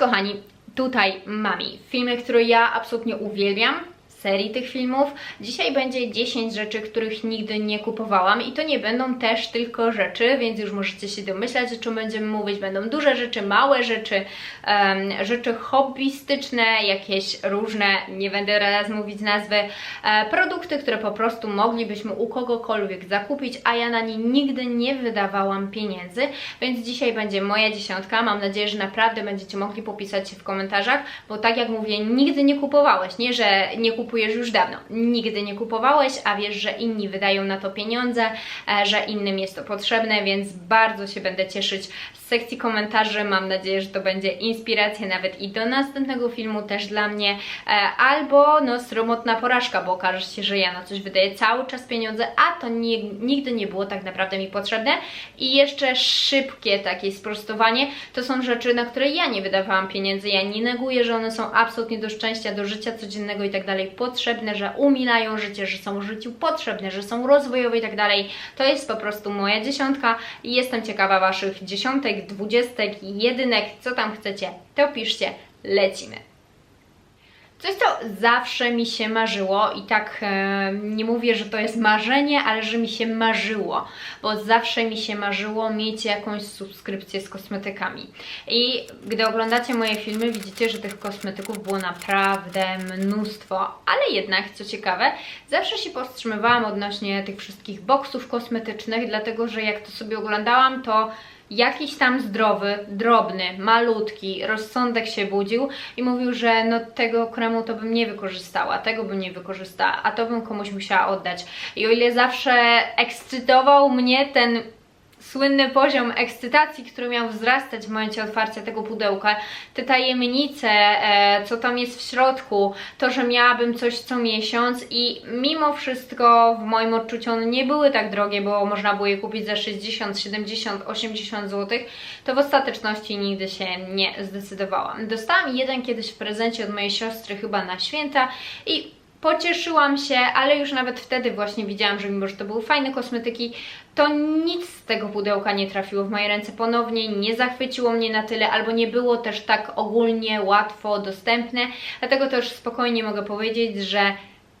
kochani, tutaj Mami. Filmy, które ja absolutnie uwielbiam. Serii tych filmów. Dzisiaj będzie 10 rzeczy, których nigdy nie kupowałam i to nie będą też tylko rzeczy, więc już możecie się domyślać, o czym będziemy mówić. Będą duże rzeczy, małe rzeczy, em, rzeczy hobbystyczne, jakieś różne, nie będę teraz mówić nazwy, e, produkty, które po prostu moglibyśmy u kogokolwiek zakupić, a ja na nie nigdy nie wydawałam pieniędzy, więc dzisiaj będzie moja dziesiątka. Mam nadzieję, że naprawdę będziecie mogli popisać się w komentarzach, bo tak jak mówię, nigdy nie kupowałeś, nie, że nie kupujesz już dawno, nigdy nie kupowałeś, a wiesz, że inni wydają na to pieniądze, e, że innym jest to potrzebne, więc bardzo się będę cieszyć z sekcji komentarzy. Mam nadzieję, że to będzie inspiracja nawet i do następnego filmu też dla mnie, e, albo no sromotna porażka, bo okaże się, że ja na coś wydaję cały czas pieniądze, a to nie, nigdy nie było tak naprawdę mi potrzebne. I jeszcze szybkie takie sprostowanie, to są rzeczy, na które ja nie wydawałam pieniędzy. Ja nie neguję, że one są absolutnie do szczęścia, do życia codziennego i tak dalej potrzebne, że umilają życie, że są w życiu potrzebne, że są rozwojowe i tak dalej. To jest po prostu moja dziesiątka i jestem ciekawa Waszych dziesiątek, dwudziestek, jedynek, co tam chcecie, to piszcie, lecimy. Coś, co zawsze mi się marzyło i tak e, nie mówię, że to jest marzenie, ale że mi się marzyło, bo zawsze mi się marzyło mieć jakąś subskrypcję z kosmetykami. I gdy oglądacie moje filmy, widzicie, że tych kosmetyków było naprawdę mnóstwo, ale jednak, co ciekawe, zawsze się powstrzymywałam odnośnie tych wszystkich boksów kosmetycznych, dlatego że jak to sobie oglądałam, to jakiś tam zdrowy, drobny, malutki rozsądek się budził i mówił, że no tego kremu to bym nie wykorzystała, tego bym nie wykorzystała, a to bym komuś musiała oddać. I o ile zawsze ekscytował mnie ten słynny poziom ekscytacji, który miał wzrastać w momencie otwarcia tego pudełka, te tajemnice, e, co tam jest w środku, to, że miałabym coś co miesiąc i mimo wszystko w moim odczuciu one nie były tak drogie, bo można było je kupić za 60, 70, 80 zł, to w ostateczności nigdy się nie zdecydowałam. Dostałam jeden kiedyś w prezencie od mojej siostry chyba na święta i Pocieszyłam się, ale już nawet wtedy właśnie widziałam, że mimo, że to były fajne kosmetyki, to nic z tego pudełka nie trafiło w moje ręce ponownie, nie zachwyciło mnie na tyle, albo nie było też tak ogólnie łatwo dostępne. Dlatego też spokojnie mogę powiedzieć, że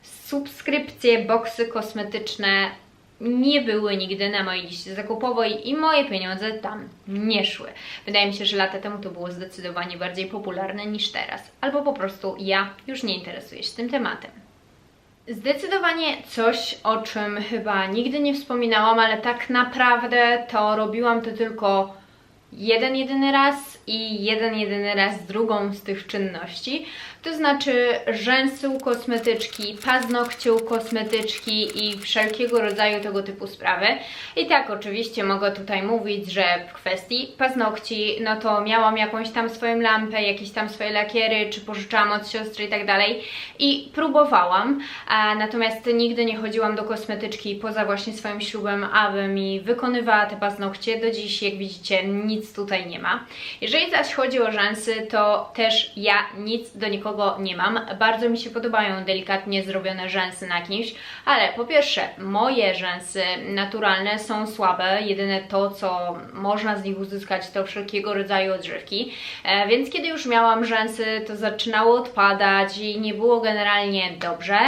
subskrypcje, boksy kosmetyczne nie były nigdy na mojej liście zakupowej i moje pieniądze tam nie szły. Wydaje mi się, że lata temu to było zdecydowanie bardziej popularne niż teraz. Albo po prostu ja już nie interesuję się tym tematem. Zdecydowanie coś, o czym chyba nigdy nie wspominałam, ale tak naprawdę to robiłam to tylko jeden jedyny raz i jeden jedyny raz drugą z tych czynności. To znaczy rzęsy u kosmetyczki, paznokcie u kosmetyczki i wszelkiego rodzaju tego typu sprawy. I tak oczywiście mogę tutaj mówić, że w kwestii paznokci, no to miałam jakąś tam swoją lampę, jakieś tam swoje lakiery, czy pożyczałam od siostry i tak dalej. I próbowałam, a natomiast nigdy nie chodziłam do kosmetyczki poza właśnie swoim ślubem, aby mi wykonywała te paznokcie. Do dziś, jak widzicie, nic tutaj nie ma. Jeżeli zaś chodzi o rzęsy, to też ja nic do nikogo nie mam. Bardzo mi się podobają delikatnie zrobione rzęsy na kimś, ale po pierwsze, moje rzęsy naturalne są słabe. Jedyne to, co można z nich uzyskać, to wszelkiego rodzaju odżywki. E, więc kiedy już miałam rzęsy, to zaczynało odpadać i nie było generalnie dobrze.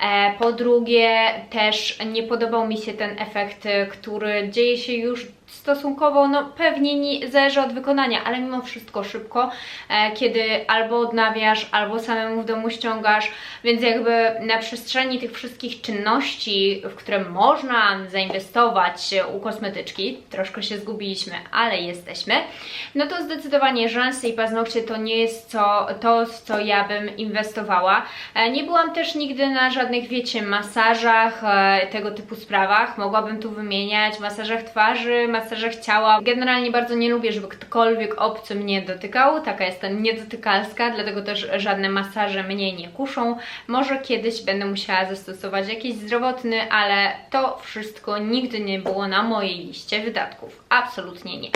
E, po drugie, też nie podobał mi się ten efekt, który dzieje się już stosunkowo, no pewnie nie zależy od wykonania, ale mimo wszystko szybko, e, kiedy albo odnawiasz, albo samemu w domu ściągasz, więc jakby na przestrzeni tych wszystkich czynności, w które można zainwestować u kosmetyczki, troszkę się zgubiliśmy, ale jesteśmy, no to zdecydowanie rzęsy i paznokcie to nie jest co, to, w co ja bym inwestowała. E, nie byłam też nigdy na żadnych, wiecie, masażach, e, tego typu sprawach, mogłabym tu wymieniać, masażach twarzy, masażach ciała. Generalnie bardzo nie lubię, żeby ktokolwiek obcy mnie dotykał, taka jestem niedotykalska, dlatego też żadne masaże mnie nie kuszą. Może kiedyś będę musiała zastosować jakiś zdrowotny, ale to wszystko nigdy nie było na mojej liście wydatków. Absolutnie nie.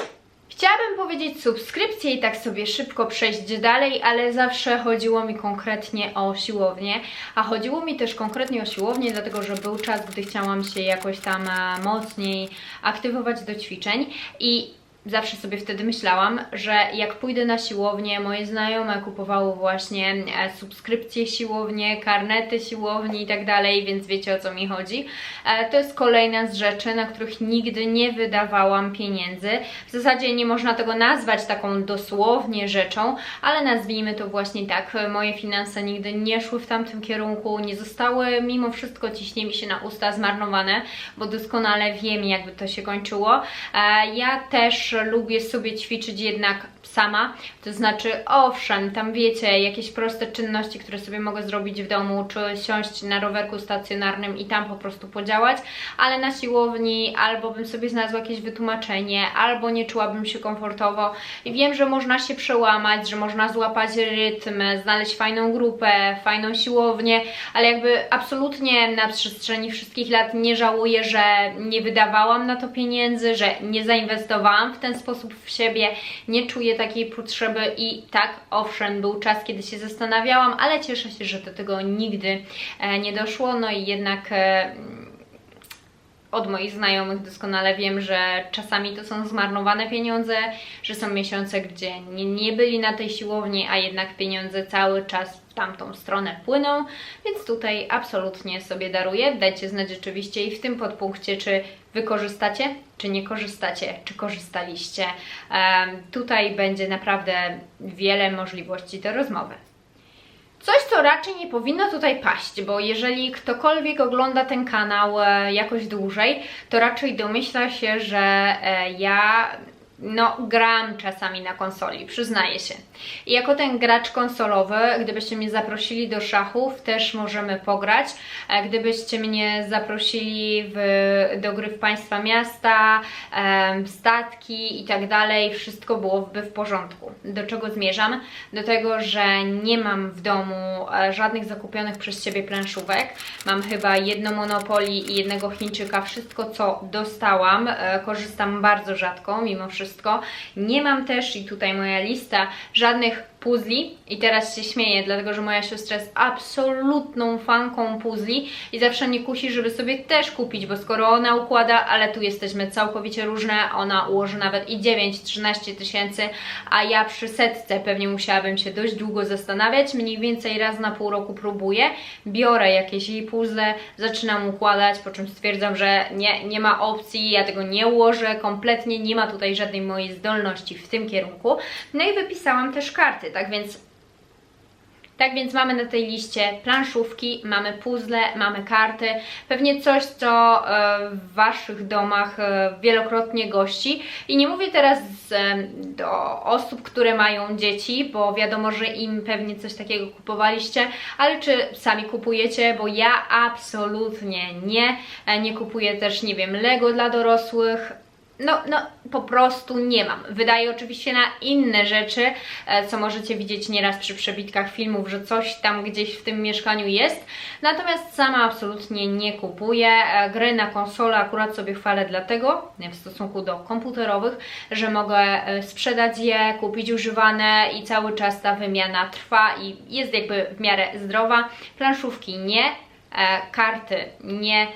Chciałabym powiedzieć subskrypcję i tak sobie szybko przejść dalej, ale zawsze chodziło mi konkretnie o siłownię, a chodziło mi też konkretnie o siłownię, dlatego że był czas, gdy chciałam się jakoś tam e, mocniej aktywować do ćwiczeń i zawsze sobie wtedy myślałam, że jak pójdę na siłownię, moje znajome kupowały właśnie e, subskrypcje siłownie, karnety siłowni i tak dalej, więc wiecie o co mi chodzi. E, To jest kolejna z rzeczy, na których nigdy nie wydawałam pieniędzy. W zasadzie nie można tego nazwać taką dosłownie rzeczą, ale nazwijmy to właśnie tak. Moje finanse nigdy nie szły w tamtym kierunku, nie zostały mimo wszystko ciśnie mi się na usta zmarnowane, bo doskonale wiem jakby to się kończyło. E, Ja też lubię sobie ćwiczyć jednak sama, to znaczy owszem, tam wiecie, jakieś proste czynności, które sobie mogę zrobić w domu, czy siąść na rowerku stacjonarnym i tam po prostu podziałać, ale na siłowni albo bym sobie znalazła jakieś wytłumaczenie, albo nie czułabym się komfortowo. I wiem, że można się przełamać, że można złapać rytm, znaleźć fajną grupę, fajną siłownię, ale jakby absolutnie na przestrzeni wszystkich lat nie żałuję, że nie wydawałam na to pieniędzy, że nie zainwestowałam w ten sposób w siebie, nie czuję takiej potrzeby i tak, owszem, był czas, kiedy się zastanawiałam, ale cieszę się, że do tego nigdy e, nie doszło, no i jednak e, od moich znajomych doskonale wiem, że czasami to są zmarnowane pieniądze, że są miesiące, gdzie nie, nie byli na tej siłowni, a jednak pieniądze cały czas w tamtą stronę płyną, więc tutaj absolutnie sobie daruję. Dajcie znać oczywiście i w tym podpunkcie, czy wykorzystacie, czy nie korzystacie, czy korzystaliście. Em, tutaj będzie naprawdę wiele możliwości do rozmowy. Coś, co raczej nie powinno tutaj paść, bo jeżeli ktokolwiek ogląda ten kanał e, jakoś dłużej, to raczej domyśla się, że e, ja no, gram czasami na konsoli, przyznaję się. I jako ten gracz konsolowy, gdybyście mnie zaprosili do szachów, też możemy pograć. E, Gdybyście mnie zaprosili w, do gry w państwa miasta, statki i tak dalej, wszystko byłoby w porządku. Do czego zmierzam? Do tego, że nie mam w domu e, żadnych zakupionych przez Ciebie planszówek. Mam chyba jedno Monopoly i jednego Chińczyka. Wszystko, co dostałam, e, korzystam bardzo rzadko, mimo wszystko. Nie mam też, i tutaj moja lista, żadnych puzli i teraz się śmieję, dlatego że moja siostra jest absolutną fanką puzli i zawsze mnie kusi, żeby sobie też kupić, bo skoro ona układa, ale tu jesteśmy całkowicie różne, ona ułoży nawet i 9-13 tysięcy, a ja przy setce pewnie musiałabym się dość długo zastanawiać, mniej więcej raz na pół roku próbuję, biorę jakieś jej puzzle, zaczynam układać, po czym stwierdzam, że nie, nie ma opcji, ja tego nie ułożę, kompletnie nie ma tutaj żadnej mojej zdolności w tym kierunku, no i wypisałam też karty, tak więc tak więc mamy na tej liście planszówki, mamy puzzle, mamy karty, pewnie coś, co e, w Waszych domach e, wielokrotnie gości. I nie mówię teraz do osób, które mają dzieci, bo wiadomo, że im pewnie coś takiego kupowaliście, ale czy sami kupujecie, bo ja absolutnie nie. E, Nie kupuję też, nie wiem, Lego dla dorosłych, no, no, po prostu nie mam. Wydaję oczywiście na inne rzeczy, e, co możecie widzieć nieraz przy przebitkach filmów, że coś tam gdzieś w tym mieszkaniu jest. Natomiast sama absolutnie nie kupuję. E, Gry na konsolę akurat sobie chwalę dlatego, w stosunku do komputerowych, że mogę e, sprzedać je, kupić używane i cały czas ta wymiana trwa i jest jakby w miarę zdrowa. Planszówki nie, karty nie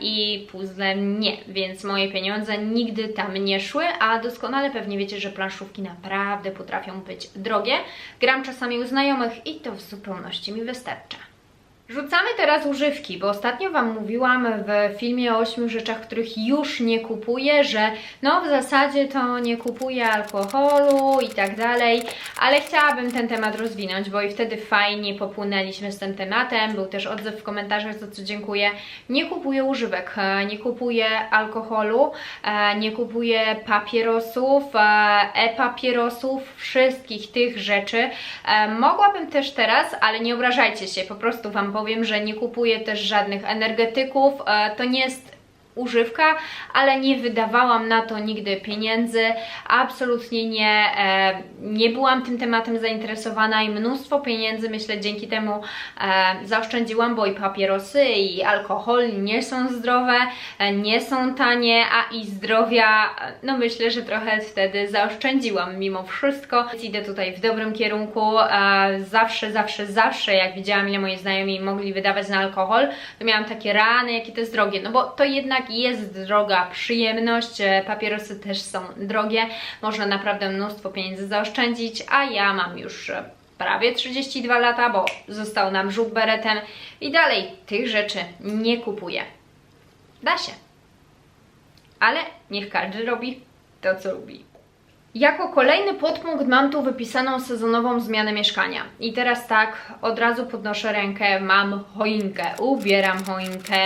i puzzle nie, więc moje pieniądze nigdy tam nie szły, a doskonale pewnie wiecie, że planszówki naprawdę potrafią być drogie. Gram czasami u znajomych i to w zupełności mi wystarcza. Rzucamy teraz używki, bo ostatnio Wam mówiłam w filmie o 8 rzeczach, których już nie kupuję, że no w zasadzie to nie kupuję alkoholu i tak dalej, ale chciałabym ten temat rozwinąć, bo i wtedy fajnie popłynęliśmy z tym tematem, był też odzew w komentarzach, za co dziękuję. Nie kupuję używek, e, nie kupuję alkoholu, e, nie kupuję papierosów, e, e-papierosów, wszystkich tych rzeczy. Mogłabym też teraz, ale nie obrażajcie się, po prostu Wam powiem, że nie kupuję też żadnych energetyków. E, To nie jest używka, ale nie wydawałam na to nigdy pieniędzy, absolutnie nie, e, nie byłam tym tematem zainteresowana i mnóstwo pieniędzy myślę dzięki temu e, zaoszczędziłam, bo i papierosy i alkohol nie są zdrowe, e, nie są tanie, a i zdrowia, no myślę, że trochę wtedy zaoszczędziłam mimo wszystko. Idę tutaj w dobrym kierunku, zawsze, zawsze, zawsze jak widziałam ile moi znajomi mogli wydawać na alkohol, to miałam takie rany, jakie to jest drogie, no bo to jednak jednak jest droga przyjemność, e, papierosy też są drogie, można naprawdę mnóstwo pieniędzy zaoszczędzić, a ja mam już e, prawie 32 lata, bo został nam żółk beretem i dalej tych rzeczy nie kupuję. Da się. Ale niech każdy robi to, co lubi. Jako kolejny podpunkt mam tu wypisaną sezonową zmianę mieszkania. I teraz tak, od razu podnoszę rękę, mam choinkę, ubieram choinkę,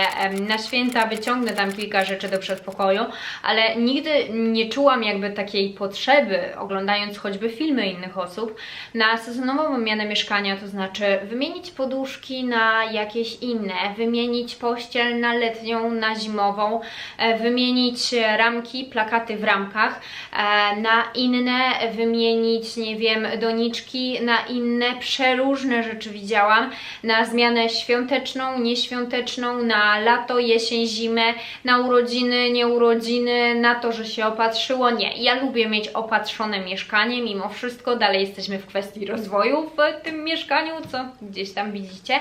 na święta wyciągnę tam kilka rzeczy do przedpokoju, ale nigdy nie czułam jakby takiej potrzeby, oglądając choćby filmy innych osób, na sezonową wymianę mieszkania, to znaczy wymienić poduszki na jakieś inne, wymienić pościel na letnią, na zimową, e, wymienić ramki, plakaty w ramkach e, na inne, wymienić, nie wiem, doniczki na inne, przeróżne rzeczy widziałam, na zmianę świąteczną, nieświąteczną, na lato, jesień, zimę, na urodziny, nieurodziny, na to, że się opatrzyło. Nie, ja lubię mieć opatrzone mieszkanie, mimo wszystko dalej jesteśmy w kwestii rozwoju w tym mieszkaniu, co gdzieś tam widzicie,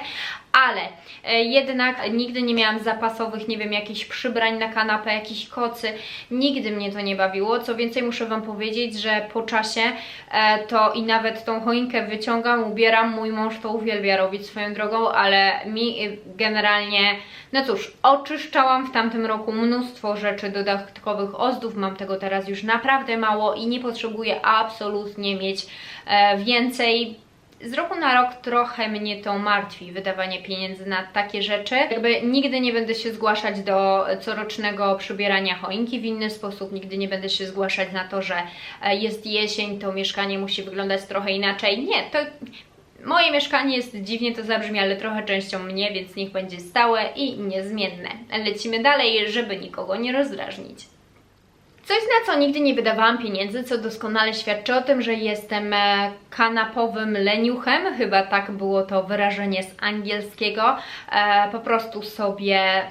ale e, jednak nigdy nie miałam zapasowych, nie wiem, jakichś przybrań na kanapę, jakichś kocy, nigdy mnie to nie bawiło, co więcej muszę Wam powiedzieć, że po czasie e, to i nawet tą choinkę wyciągam, ubieram, mój mąż to uwielbia robić swoją drogą, ale mi y, generalnie, no cóż, oczyszczałam w tamtym roku mnóstwo rzeczy dodatkowych ozdób, mam tego teraz już naprawdę mało i nie potrzebuję absolutnie mieć e, więcej z roku na rok trochę mnie to martwi, wydawanie pieniędzy na takie rzeczy. Jakby nigdy nie będę się zgłaszać do corocznego przybierania choinki w inny sposób, nigdy nie będę się zgłaszać na to, że e, jest jesień, to mieszkanie musi wyglądać trochę inaczej. Nie, to Moje mieszkanie jest dziwnie to zabrzmi, ale trochę częścią mnie, więc niech będzie stałe i niezmienne. Lecimy dalej, żeby nikogo nie rozdrażnić. Coś, na co nigdy nie wydawałam pieniędzy, co doskonale świadczy o tym, że jestem e, kanapowym leniuchem, chyba tak było to wyrażenie z angielskiego. E, po prostu sobie,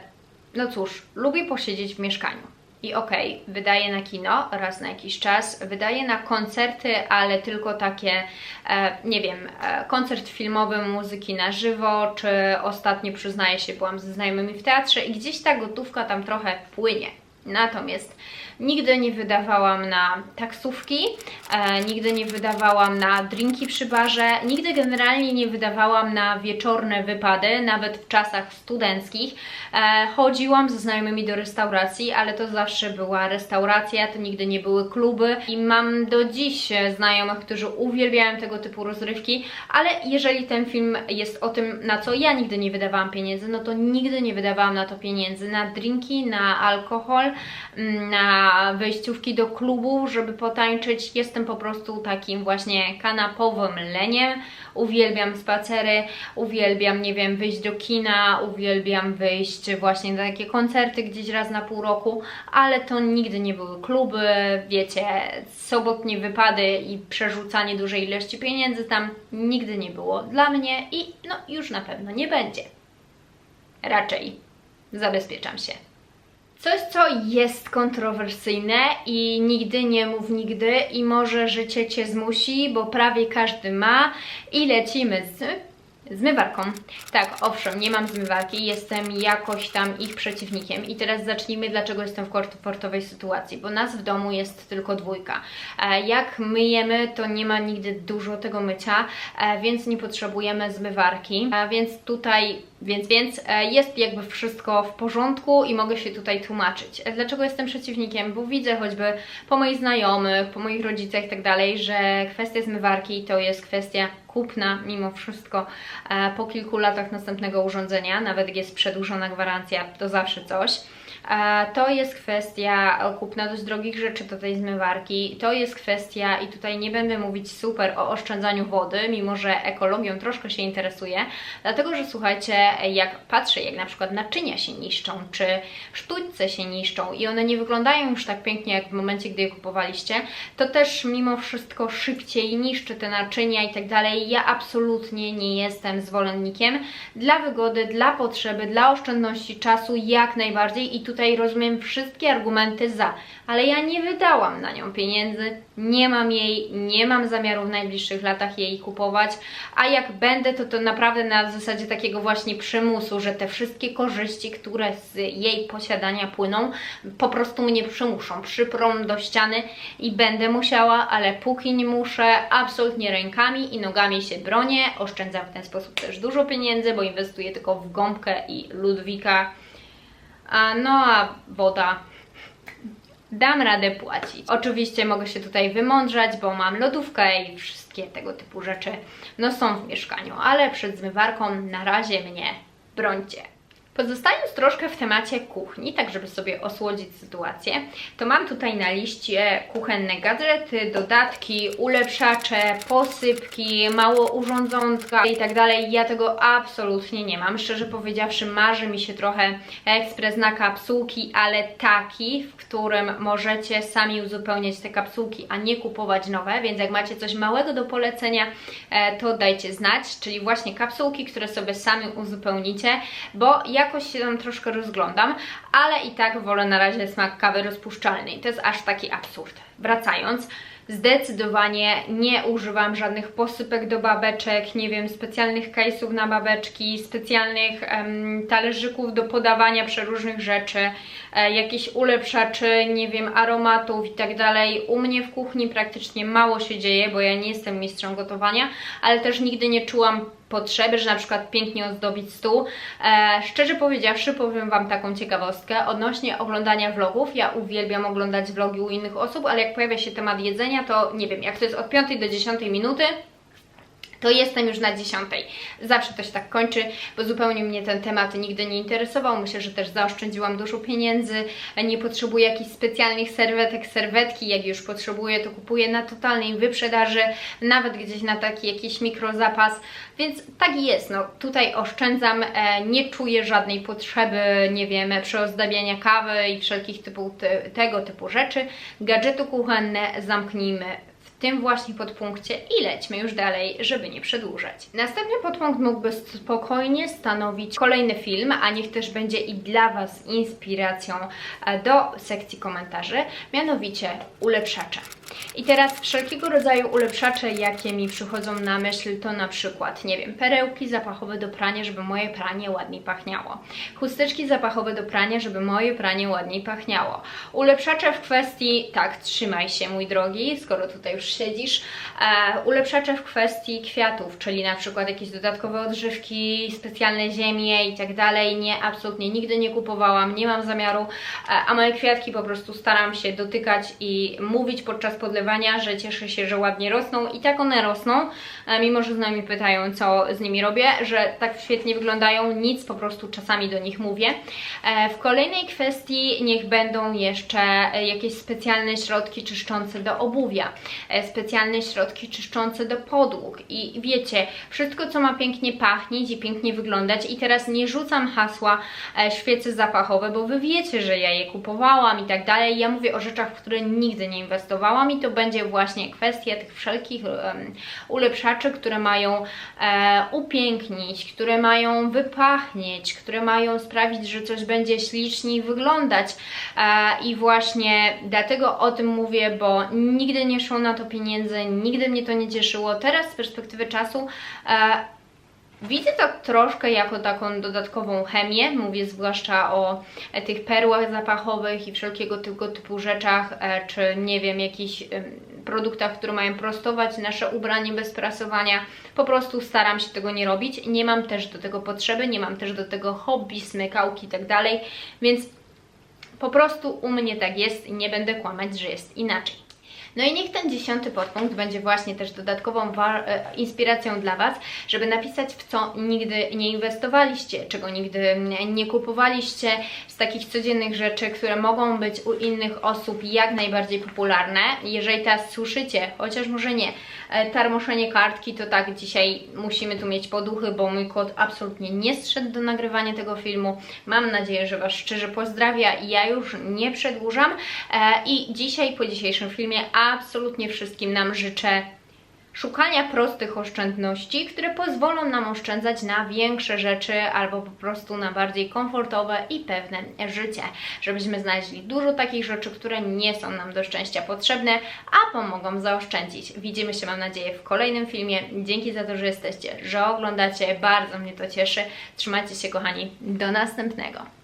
no cóż, lubię posiedzieć w mieszkaniu. I okej, okay, wydaję na kino raz na jakiś czas, wydaję na koncerty, ale tylko takie, e, nie wiem, e, koncert filmowy, muzyki na żywo, czy ostatnio przyznaję się, byłam ze znajomymi w teatrze i gdzieś ta gotówka tam trochę płynie. Natomiast nigdy nie wydawałam na taksówki, e, nigdy nie wydawałam na drinki przy barze, nigdy generalnie nie wydawałam na wieczorne wypady, nawet w czasach studenckich. E, chodziłam ze znajomymi do restauracji, ale to zawsze była restauracja, to nigdy nie były kluby i mam do dziś znajomych, którzy uwielbiają tego typu rozrywki, ale jeżeli ten film jest o tym, na co ja nigdy nie wydawałam pieniędzy, no to nigdy nie wydawałam na to pieniędzy, na drinki, na alkohol, mm, wejściówki do klubu, żeby potańczyć. Jestem po prostu takim właśnie kanapowym leniem. Uwielbiam spacery, uwielbiam, nie wiem, wyjść do kina, uwielbiam wyjść właśnie na takie koncerty gdzieś raz na pół roku, ale to nigdy nie były kluby, wiecie, sobotnie wypady i przerzucanie dużej ilości pieniędzy tam nigdy nie było dla mnie i no już na pewno nie będzie. Raczej zabezpieczam się. Coś, co jest kontrowersyjne i nigdy nie mów nigdy i może życie Cię zmusi, bo prawie każdy ma i lecimy z Zmywarką. Tak, owszem, nie mam zmywarki, jestem jakoś tam ich przeciwnikiem. I teraz zacznijmy, dlaczego jestem w komfortowej sytuacji, bo nas w domu jest tylko dwójka. E, jak myjemy, to nie ma nigdy dużo tego mycia, e, więc nie potrzebujemy zmywarki. E, więc tutaj, więc, więc jest jakby wszystko w porządku i mogę się tutaj tłumaczyć. Dlaczego jestem przeciwnikiem? Bo widzę choćby po moich znajomych, po moich rodzicach i tak dalej, że kwestia zmywarki to jest kwestia kupna mimo wszystko e, po kilku latach następnego urządzenia, nawet jest przedłużona gwarancja, to zawsze coś. To jest kwestia kupna dość drogich rzeczy do tej zmywarki. To jest kwestia, i tutaj nie będę mówić super o oszczędzaniu wody, mimo że ekologią troszkę się interesuję, dlatego że słuchajcie, jak patrzę, jak na przykład naczynia się niszczą, czy sztućce się niszczą i one nie wyglądają już tak pięknie jak w momencie, gdy je kupowaliście, to też mimo wszystko szybciej niszczy te naczynia i tak dalej. Ja absolutnie nie jestem zwolennikiem dla wygody, dla potrzeby, dla oszczędności czasu jak najbardziej i tutaj tutaj rozumiem wszystkie argumenty za, ale ja nie wydałam na nią pieniędzy, nie mam jej, nie mam zamiaru w najbliższych latach jej kupować, a jak będę, to to naprawdę na zasadzie takiego właśnie przymusu, że te wszystkie korzyści, które z jej posiadania płyną, po prostu mnie przymuszą, przyprą do ściany i będę musiała, ale póki nie muszę, absolutnie rękami i nogami się bronię, oszczędzam w ten sposób też dużo pieniędzy, bo inwestuję tylko w gąbkę i Ludwika, a no a woda dam radę płacić. Oczywiście mogę się tutaj wymądrzać, bo mam lodówkę i wszystkie tego typu rzeczy no są w mieszkaniu, ale przed zmywarką na razie mnie brońcie. Pozostając troszkę w temacie kuchni, tak żeby sobie osłodzić sytuację, to mam tutaj na liście kuchenne gadżety, dodatki, ulepszacze, posypki, mało urządzonka i tak dalej. Ja tego absolutnie nie mam. Szczerze powiedziawszy, marzy mi się trochę ekspres na kapsułki, ale taki, w którym możecie sami uzupełniać te kapsułki, a nie kupować nowe, więc jak macie coś małego do polecenia, e, to dajcie znać, czyli właśnie kapsułki, które sobie sami uzupełnicie, bo jakoś się tam troszkę rozglądam, ale i tak wolę na razie smak kawy rozpuszczalnej. To jest aż taki absurd. Wracając, Zdecydowanie nie używam żadnych posypek do babeczek, nie wiem, specjalnych case'ów na babeczki, specjalnych em, talerzyków do podawania przeróżnych rzeczy, e, jakichś ulepszaczy, nie wiem, aromatów i tak dalej. U mnie w kuchni praktycznie mało się dzieje, bo ja nie jestem mistrzem gotowania, ale też nigdy nie czułam potrzeby, że na przykład pięknie ozdobić stół. E, szczerze powiedziawszy, powiem Wam taką ciekawostkę odnośnie oglądania vlogów. Ja uwielbiam oglądać vlogi u innych osób, ale jak pojawia się temat jedzenia, to nie wiem, jak to jest od 5 do 10 minuty, to jestem już na dziesiątej. Zawsze to się tak kończy, bo zupełnie mnie ten temat nigdy nie interesował. Myślę, że też zaoszczędziłam dużo pieniędzy. Nie potrzebuję jakichś specjalnych serwetek, serwetki. Jak już potrzebuję, to kupuję na totalnej wyprzedaży, nawet gdzieś na taki jakiś mikrozapas. Więc tak jest, no tutaj oszczędzam, e, nie czuję żadnej potrzeby, nie wiem, przeozdabiania kawy i wszelkich typu, te, tego typu rzeczy. Gadżety kuchenne zamknijmy w tym właśnie podpunkcie i lećmy już dalej, żeby nie przedłużać. Następny podpunkt mógłby spokojnie stanowić kolejny film, a niech też będzie i dla Was inspiracją e, do sekcji komentarzy, mianowicie ulepszacze. I teraz wszelkiego rodzaju ulepszacze, jakie mi przychodzą na myśl, to na przykład, nie wiem, perełki zapachowe do prania, żeby moje pranie ładniej pachniało. Chusteczki zapachowe do prania, żeby moje pranie ładniej pachniało. Ulepszacze w kwestii, tak, trzymaj się mój drogi, skoro tutaj już siedzisz. E, ulepszacze w kwestii kwiatów, czyli na przykład jakieś dodatkowe odżywki, specjalne ziemie i tak dalej. Nie, absolutnie nigdy nie kupowałam, nie mam zamiaru, e, a moje kwiatki po prostu staram się dotykać i mówić podczas podlewania, że cieszę się, że ładnie rosną i tak one rosną, e, mimo że z nami pytają, co z nimi robię, że tak świetnie wyglądają, nic, po prostu czasami do nich mówię. E, w kolejnej kwestii niech będą jeszcze jakieś specjalne środki czyszczące do obuwia, e, specjalne środki czyszczące do podłóg i wiecie, wszystko co ma pięknie pachnieć i pięknie wyglądać i teraz nie rzucam hasła świece zapachowe, bo wy wiecie, że ja je kupowałam i tak dalej, ja mówię o rzeczach, w które nigdy nie inwestowałam, i to będzie właśnie kwestia tych wszelkich um, ulepszaczy, które mają e, upięknić, które mają wypachnieć, które mają sprawić, że coś będzie śliczniej wyglądać e, i właśnie dlatego o tym mówię, bo nigdy nie szło na to pieniędzy, nigdy mnie to nie cieszyło. Teraz z perspektywy czasu e, Widzę to troszkę jako taką dodatkową chemię, mówię zwłaszcza o e, tych perłach zapachowych i wszelkiego tego typu rzeczach, e, czy nie wiem, jakichś produktach, które mają prostować nasze ubranie bez prasowania. Po prostu staram się tego nie robić. Nie mam też do tego potrzeby, nie mam też do tego hobby, smykałki i tak dalej, więc po prostu u mnie tak jest i nie będę kłamać, że jest inaczej. No i niech ten dziesiąty podpunkt będzie właśnie też dodatkową e, inspiracją dla Was, żeby napisać w co nigdy nie inwestowaliście, czego nigdy nie kupowaliście z takich codziennych rzeczy, które mogą być u innych osób jak najbardziej popularne. Jeżeli teraz słyszycie, chociaż może nie, e, tarmoszenie kartki, to tak, dzisiaj musimy tu mieć poduchy, bo mój kot absolutnie nie zszedł do nagrywania tego filmu. Mam nadzieję, że Was szczerze pozdrawia i ja już nie przedłużam. E, I dzisiaj, po dzisiejszym filmie, absolutnie wszystkim nam życzę szukania prostych oszczędności, które pozwolą nam oszczędzać na większe rzeczy albo po prostu na bardziej komfortowe i pewne życie. Żebyśmy znaleźli dużo takich rzeczy, które nie są nam do szczęścia potrzebne, a pomogą zaoszczędzić. Widzimy się, mam nadzieję, w kolejnym filmie. Dzięki za to, że jesteście, że oglądacie. Bardzo mnie to cieszy. Trzymajcie się, kochani. Do następnego.